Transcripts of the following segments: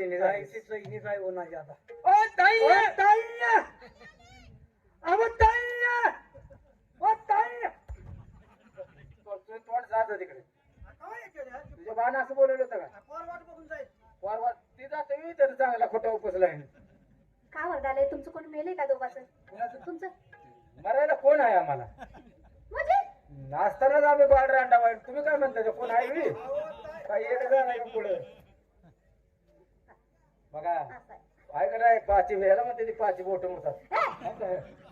ताईची chains काय होणार आता. ओ ताई! ओ ताई! अहो ताई! ओ ताई! तोंड तोंड जात तिकडे. काय? तुझ्या बाण असं बोलवलं होतं का? पोर वाट बघून जाईल वार वार ती जात तर चांगला खोटा उपसलाय का वरडालय तुमचं कोण मेले का दोघाचं? तुमचं? मरायला कोण आहे आम्हाला? म्हणजे? असतानाच आम्ही बाहेर रांडा वाईट तुम्ही काय म्हणता ते कोण आहे? बी? अहो, ताई. काय येत नाही का पुढे? बघा. असं आहे. आहे का नाही? पाची वेळेला म्हणते ती पाची बोट म्हणतात.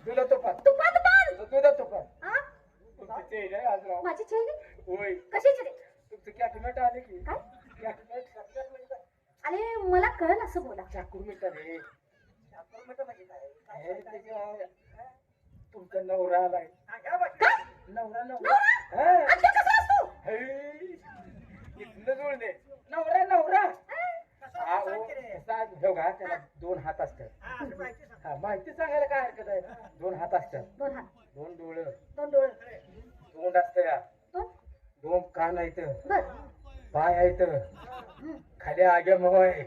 तुला तो पाच तुपात बाण तुझा तो पाच हा? तुमची चेन आहे आज राव माझी चेली होय. कशाची रे तुमचं कॅटमेट आले की. काय? काय? अरे मला कळलं असं बोला. चाकूर मिळतात रे. शास्त्र म्हणतं म्हणजे काय? तुमचा नवरा आलाय. नवरा नवरा. नवरा? नवरा. हा, हो, हो त्याला दोन हात असतात. हा, असं माहिती सांग. हा माहिती सांगायला काय हरकत आहे? दोन हात असतात. दोन हात. दोन डोळं. दोन डोळे. तोंड असतं या दोन. दोन कान आहेत. बर. पाय आहेत. हम्म. खाली आगे मग आहे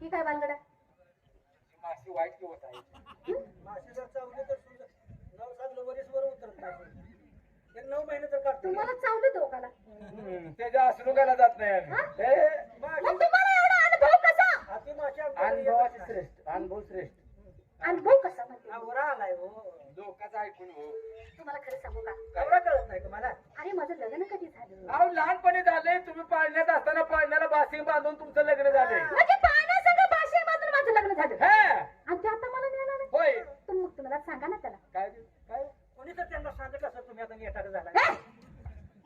ही काय बालगडा माशी वाईट किंवा आहे? तुम्हाला चावलं दोघाला हम्म, त्याच्या असलुकाला जात नाही आम्ही. हे मग तुम्हाला एवढा अनुभव कसा हाती माशी आमच्याकडे येतच अनुभवाचे नाही. श्रेष्ठ अनुभव श्रेष्ठ. अनुभव कसा म्हणते? नवरा आलाय हो. लोकांचं ऐकून हो. तुम्हाला खरं सांगू का? नवरा कळत नाही का मला? अरे माझं लग्न कधी झालं? अहो लहानपणी झाले तुम्ही पाळण्यात असताना पाळण्याला बासिंग बांधून तुमचं लग्न झाले म्हणजे पाण्यासंग भाषे मात्र माझं लग्न झालं हे आणि ते आता मला मिळालं नाही होय तुम मग तुम्हाला सांगा ना त्याला काय ते? काय कोणी तर त्यांना सांगत असं तुम्ही आता नेटाक झाला हे?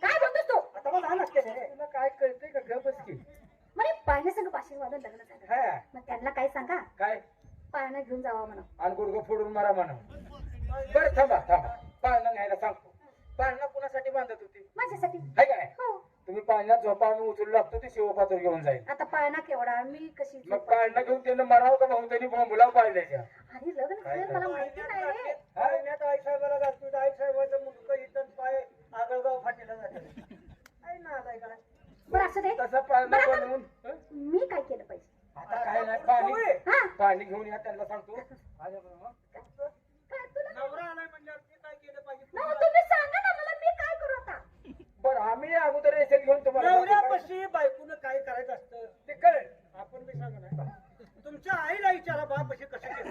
काय बोलतोस तू आता मला लहान असते रे तुला काय कळतंय का ग बस की म्हणे पाण्यासंग भाषे माझं लग्न झालं हा मग त्यांना काय सांगा काय पाळणं घेऊन जावा म्हणा आणि गुडघं फोडून मारा म्हणा बरं थांबा थांबा पाळणा न्यायला सांगतो पाळणा कुणासाठी बांधत होती माझ्यासाठी हाय का नाही हो तुम्ही पाळण्यात झोपा आम्ही उचलू लागतो ते शिवपात्र घेऊन जाईल. आता पाळणा केवढा? मी कशी मग पाळणा घेऊन त्यांना मराव का भाऊ त्यांनी बोंबला पाळण्याच्या. आणि लग्न झालं मला माहिती नाही रे. पाळण्यात आई साहेबाला घालतो आई साहेबाचं मुंडकं इथं पाय आगळगाव फाटीला जाते. काय ना आलाय काय बरं असं दे. तसा पाळणा बरं आता बनवून हं? मी काय केलं पाहिजे? आता काय नाही पाणी हा. पाणी घेऊन या त्यांना सांगतो. आल्या बरोबर. काय तुला नवरा आलाय म्हणल्यावर ते काय केलं पाहिजे नाही, तुम्ही सांगा ना मला मी काय करू आता बरं आम्ही अगोदर रेशन घेऊन तुम्हाला. नवऱ्यापाशी बायकोनं काय करायचं असतं? ते कळेल. आपण बी सांगा ना. तुमच्या आईला विचारा बापाशी कसं केलं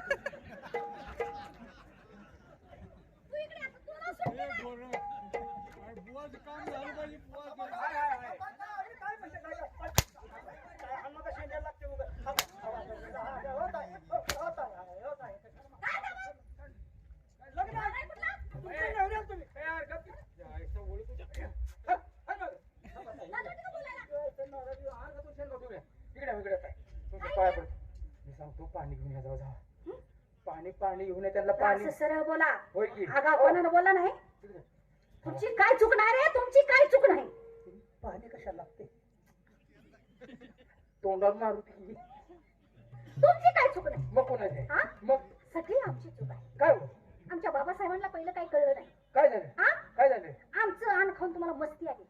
तू इकडे आता तुला सुट्टी नाही. काय हरकत नाही. जायचं ओळख तुझ्या. हं, हं बघ. चालू दे का बोलायला? इकडे इकडे काय तुमच्या पाया पडतो मी सांगतो पाणी घेऊन या जाऊ जाऊ. पाणी पाणी घेऊन या त्यांना पाणी. असं सरळ बोला. होय की? आगा कोणाला बोला नाही. तुमची काय चूक नाही रे तुमची काय चूक नाही? पाणी कशाला लागते? तोंडावर मारू ती. तुमची काय चूक नाही? मग कोणाचे? हा? मग? सगळी आमची चूक आहे. काय हो? आमच्या बाबासाहेबांना पहिलं काही कळलं नाही. काय झालं? हा? काय झालं? आमचं अन्न खाऊन तुम्हाला मस्ती आली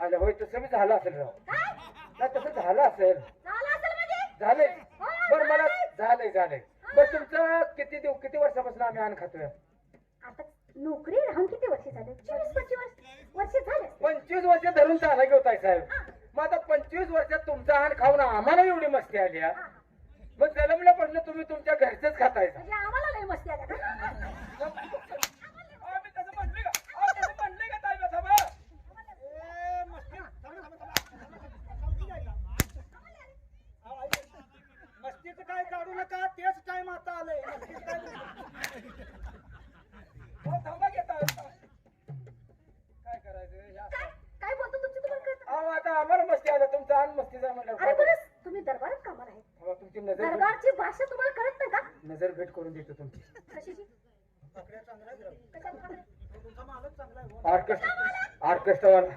आलं होय तसं बी झालं असेल राव. काय? नाही तसं झालं असेल. झालं असेल म्हणजे? झालंय. हो, बरं मला झालंय. झालंय. बरं तुमचं किती दिव किती वर्षापासून आम्ही अन्न खातोय? आता नोकरी राहून किती वर्ष झाले? चोवीस पंचवीस वर्ष वर्ष झाले पंचवीस वर्ष धरून चाला घेताय साहेब. मग आता पंचवीस वर्षात तुमचं अन्न खाऊन आम्हाला एवढी मस्ती आली हा? मग जन्मल्यापासून तुम्ही तुमच्या घरचंच खाताय म्हणजे आम्हाला लय मस्ती आल्या का? आम्ही तसं म्हणले का आम्ही तसं म्हणले का ताई बसा बा? मस्तीचं काय काढू नका तेच टाइम आता आलंय मस्तीचं काय हो, थांबा घेता काय करायचं हे असं. काय काय बोलतो तुमची तुम्हाला कळतं अहो, आता आम्हाला मस्ती आलं तुमचं अन्न मस्तीचा म्हणलं अरे काय बरं तुम्ही दरबारात कामाला आहे थांबा, तुमची नजर भेट- दरबारची भाषा तुम्हाला कळत नाही का नजर भेट करून देतो तुमची कशाची पाकड्या चांगला आहे जरा. कशाची? तुमचा हो. ऑर्केस्ट्रा ऑर्केस्ट्रावाला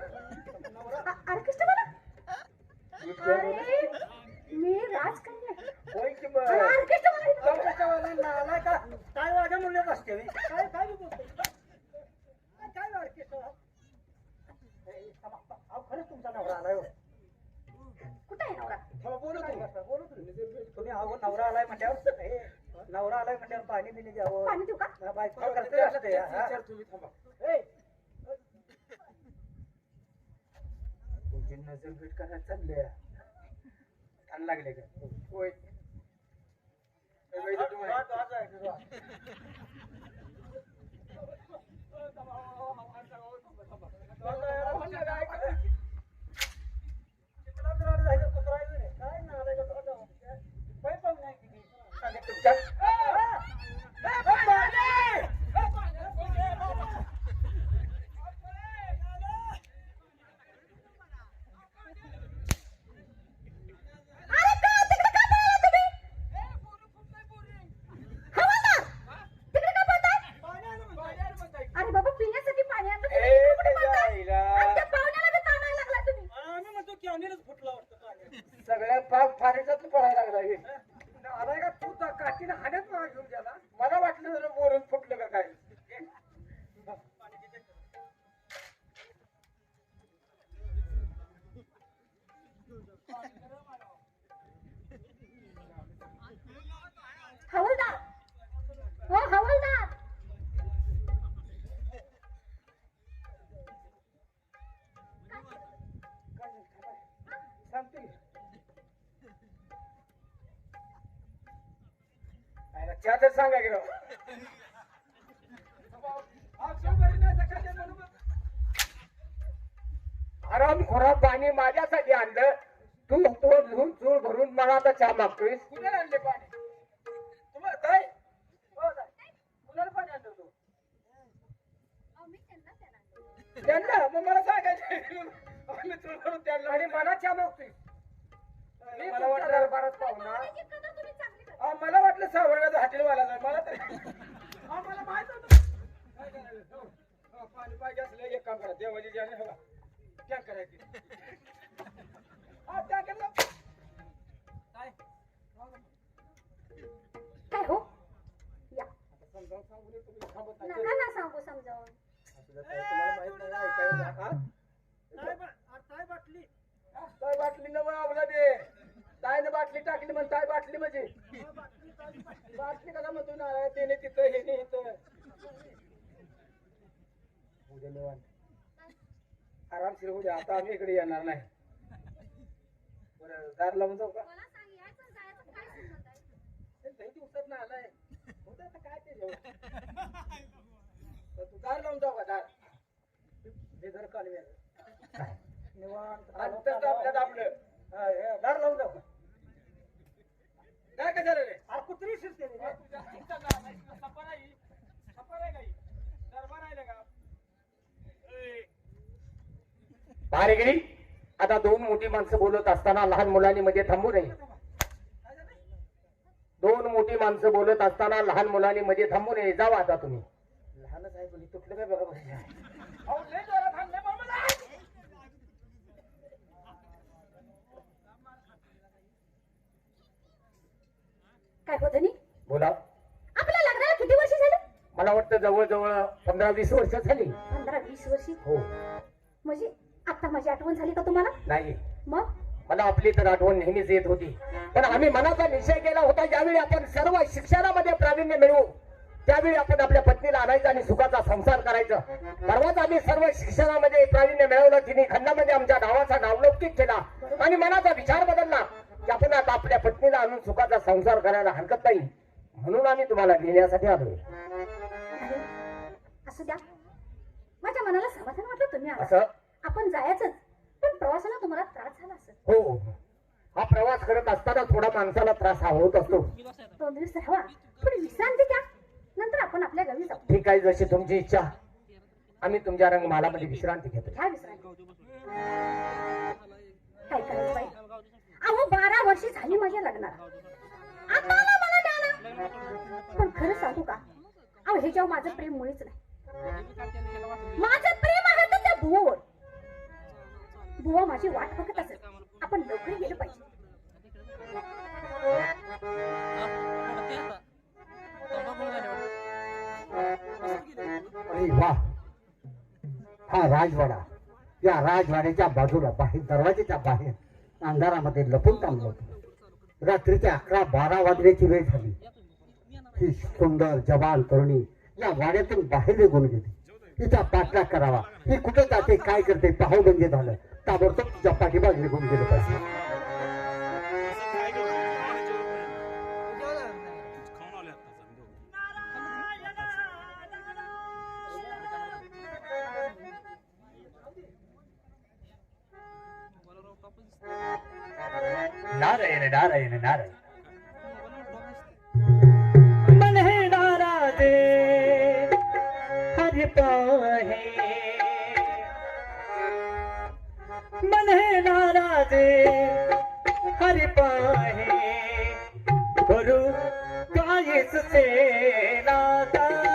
नवरा मी राजकन्या. आहे. होय की का काय वाजा म्हणण्यात असते? काय काय ऑर्केस्ट्रा खरंच तुमचा नवरा आलाय हो. कुठे थांबा बोलू काय तुम्ही? बोलू तुम्ही. नवरा आलाय म्हटल्यावर हे, नवरा आलाय म्हटल्यावर पाणी बिणी द्यावं. पाणी देऊ का? हा, बायको करते असं ते, हा. विचार तुम्ही थांबा. ए, तुमची नजर भेट करायला चालले छान लागले का? होय. इथं तुम्ही- वाद- वाद आहे, वाद. चिखलात राहणं राहिलं, कुत्रायचं नाही. काय नालायक असं वाटतं. बाई पण नाही किती. आणि तुमच्या तर सांगा की राव. आराम खोरा पाणी माझ्यासाठी आणलं तू तो धुवून चूळ भरून मला आता चहा मागतोय कुणाला आणले पाणी? तुम्हाला काय हो, ताई. कुणाला पाणी आणलं तू त्यांना? मग मला सांगायचं आम्ही चूळ भरून त्यांना आणि मला चहा मागतोय मला दरबारात पाहुणा पाण्याची कदर तुम्ही चांगली करता. हा, मला वाटलं सावरण्याचं हॉटेलवाला आहे. मला तर हा, मला माहीत होतं. काय करायचं? हो, हो, पाणी पाहिजे असलं एक काम करा. देवाची जाणे हवा काय करायची. हा केलं काय? काय हो? या. आता समजावून. सांगू नये, तुम्ही थांबत नाही. नका ना सांगू समजावून असं जर काही तुम्हाला माहीत नाही. ऐकायला हा? काय काय बाटली. बाटली नवं आवला दे तायनं बाटली टाकली म्हण ताय बाटली म्हणजे. बाटली कसा म्हणतो ना त्याने तिथं हे नाही इथं आरामशीर उद्या आता आम्ही इकडे येणार नाही. बरं दार लावून जाऊ का? दिवसात ना आलाय उद्या आता काय ते जेवण. तर तू दार लावून जाऊ का दार? हे जर कालवे निवांत. आपलं. हा, हे, दार लावून जाऊ काय कशाला रे? अरे कुत्री शिरते रे. बारेगिरी आता दोन मोठी माणसं बोलत असताना लहान मुलांनी मध्ये थांबू नये. दोन मोठी माणसं बोलत असताना लहान मुलांनी मध्ये थांबू नये. जावा आता तुम्ही. लहानच आहे पण तुटलं काय बघा काय हो धनी बोला. आपल्या लग्नाला किती वर्ष झाली? मला वाटतं जवळजवळ पंधरा वीस वर्ष झाली. पंधरा वीस वर्षी? हो. म्हणजे आता माझी आठवण झाली का तुम्हाला? नाही. मग? मला आपली तर आठवण नेहमीच येत होती. पण आम्ही मनाचा निश्चय केला होता ज्यावेळी आपण सर्व शिक्षणामध्ये प्रावीण्य मिळवू त्यावेळी आपण आपल्या पत्नीला आणायचं आणि सुखाचा संसार करायचा. परवाच आम्ही सर्व शिक्षणामध्ये प्रावीण्य मिळवलं तिने खंडामध्ये आमच्या नावाचा नावलौकिक केला आणि मनाचा विचार बदलला. की आपण आता आपल्या पत्नीला आणून सुखाचा संसार करायला हरकत नाही म्हणून आम्ही तुम्हाला घेण्यासाठी आलोय. अरे, असू द्या. माझ्या मनाला समाधान वाटलं तुम्ही आला असं? आपण जायचंच पण प्रवासाला तुम्हाला त्रास झाला असेल. हो. हा प्रवास करत असताना थोडा माणसाला त्रास हा होत असतो. दोन दिवस राहावा. थोडी विश्रांती घ्या. नंतर आपण आपल्या गावी जाऊ. ठीक आहे जशी तुमची इच्छा. आम्ही तुमच्या रंगमालामध्ये विश्रांती घेतो घ्या विश्रांती. काय करायचं बाई? अहो बारा वर्षी झाली माझ्या लग्नाला. आता आला मला पण खरं सांगू का? अहो ह्याच्यावर माझं प्रेम मुळीच नाही. माझं प्रेम आहे तर त्या भुवावर भुवा माझी वाट बघत असेल. आपण लवकर गेलं पाहिजे. अरे वा. हा राजवाडा. या राजवाड्याच्या बाजूला बाहेर दरवाजेच्या बाहेर. अंधारामध्ये लपून थांबलो होतो. रात्रीचे अकरा बारा वाजण्याची वेळ झाली. ही सुंदर जवान तरुणी या वाड्यातून बाहेर निघून गेली. तिचा पाठलाग करावा. ही कुठे जाते काय करते पाहू म्हणजे झालं. ताबडतोब तिच्या पाठीमाग निघून गेलं पाहिजे. नारायण नारायण नारायण मन है नाराज हरि पाहे मन है नाराज हरि पाहे गुरु कायस से नाताई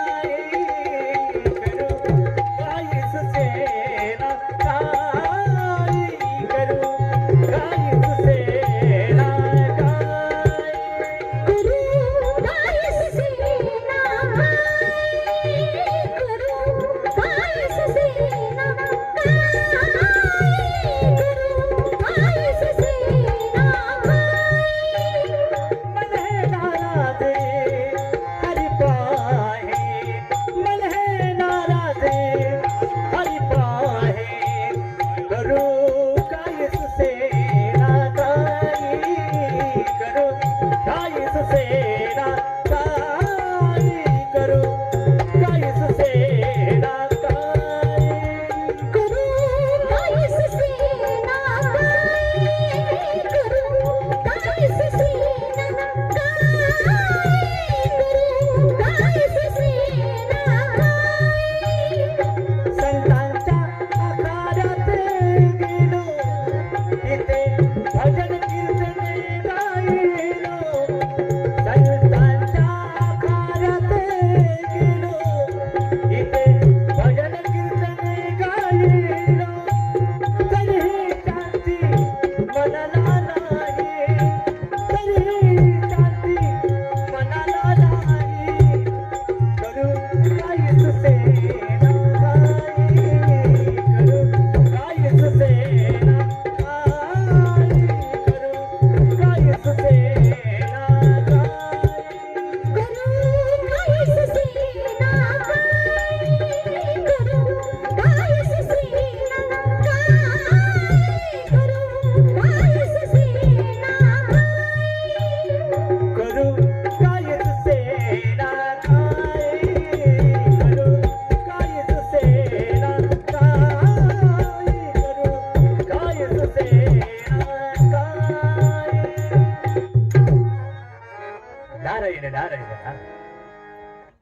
नारायण नारायण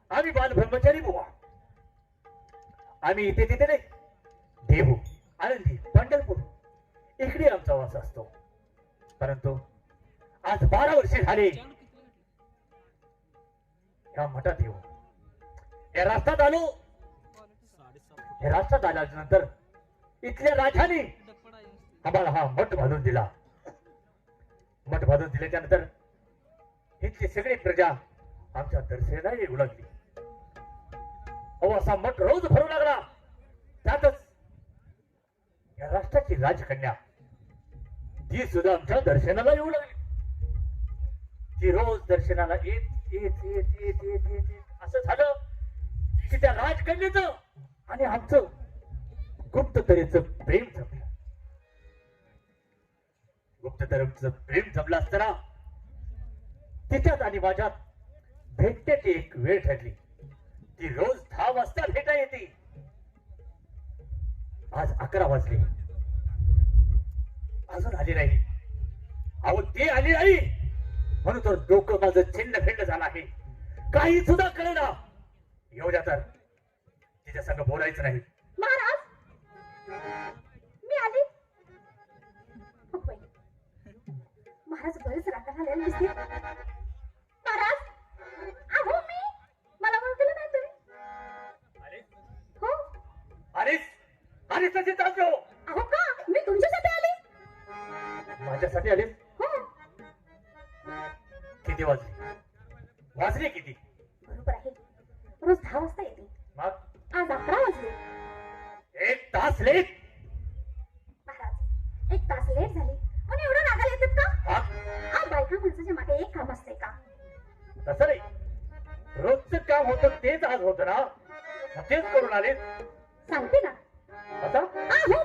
आम्ही बाल ब्रह्मचारी बुवा. आम्ही इथे तिथे नाही. देहू आनंदी पंढरपूर. इकडे आमचा वास असतो. परंतु आज बारा वर्षे झाले. ह्या मठात येऊ. या रास्त्यात आलो. या रास्त्यात आल्याच्यानंतर इथल्या राजाने आम्हाला हा मठ बांधून दिला. मठ बांधून दिल्याच्या नंतर इथली सगळी प्रजा आमच्या दर्शनाला येऊ लागली अहो असा मठ रोज भरू लागला. त्यातच या राष्ट्राची राजकन्या ती सुद्धा आमच्या दर्शनाला येऊ लागली ती रोज दर्शनाला येत येत येत येत येत येत असं झालं की त्या राजकन्याचं आणि आमचं गुप्त तऱ्हेच प्रेम जमलं गुप्ततरेचं प्रेम जमलं असताना तिच्यात आणि माझ्यात भेटण्याची एक वेळ ठरली. ती रोज दहा वाजता भेटा येते. आज अकरा वाजले. अजून आली नाही. अहो ती आली नाही. म्हणून तर डोकं माझं छिन्न भिन्न झालं आहे. काही सुद्धा कळेना. येऊ द्या तर. तिच्या संग बोलायचं नाही. महाराज मी आली. महाराज बरेच रागाला आलेले दिसते एक तास लेट झाली. पण एवढं रागाला येतात का? हा? बायका माणसाच्या मागे एक काम असते का? तसं नाही. रोजचं काम होतं तेच आज होतं ना. तेच करून आले. सांगते ना. आता? हो